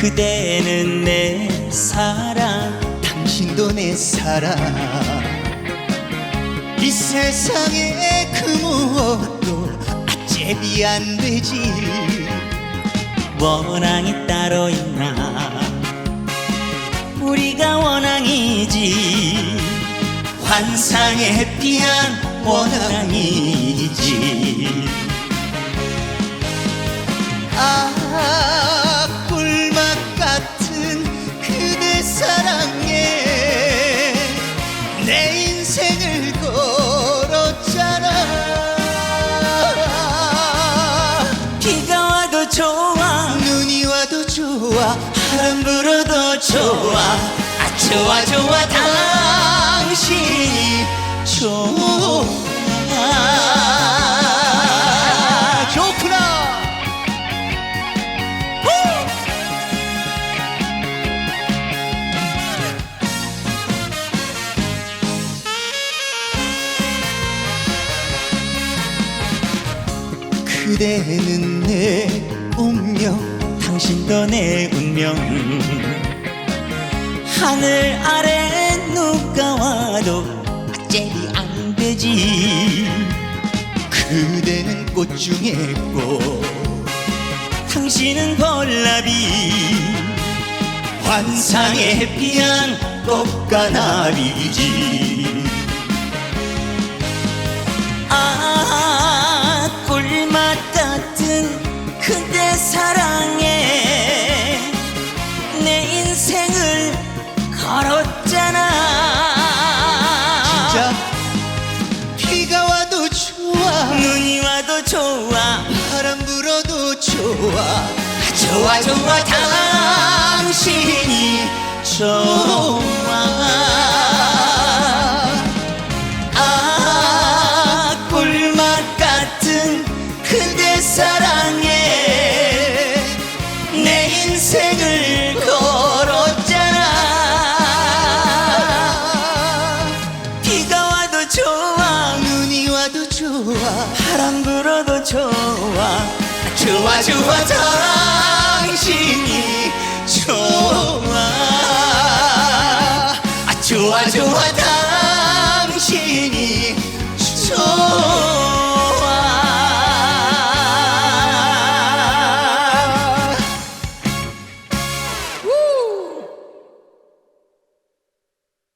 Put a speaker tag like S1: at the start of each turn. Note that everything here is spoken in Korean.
S1: 그대는 내 사랑.
S2: 당신도 내 사랑. 이 세상에 그 무엇도 아잽이 안 되지.
S1: 원앙이 따로 있나? 우리가 원앙이지. 환상에 피한 원앙이지 바람 불어도 좋아. 아 좋아 좋아 당신이 좋아
S2: 좋구나. 그대는 내 운명
S1: 당신도 내 운명. 하늘 아래 누가 와도 잽이 안 되지.
S2: 그대는 꽃 중에 꽃.
S1: 당신은 벌나비. 환상에 피한 꽃가나비지
S2: 좋아
S1: 좋아 당신이 좋아 아 꿀맛 같은 그대 사랑에 내 인생을 걸었잖아. 비가 와도 좋아
S2: 눈이 와도 좋아
S1: 바람 불어도 좋아. 좋아 좋아 좋아 아 좋아 좋아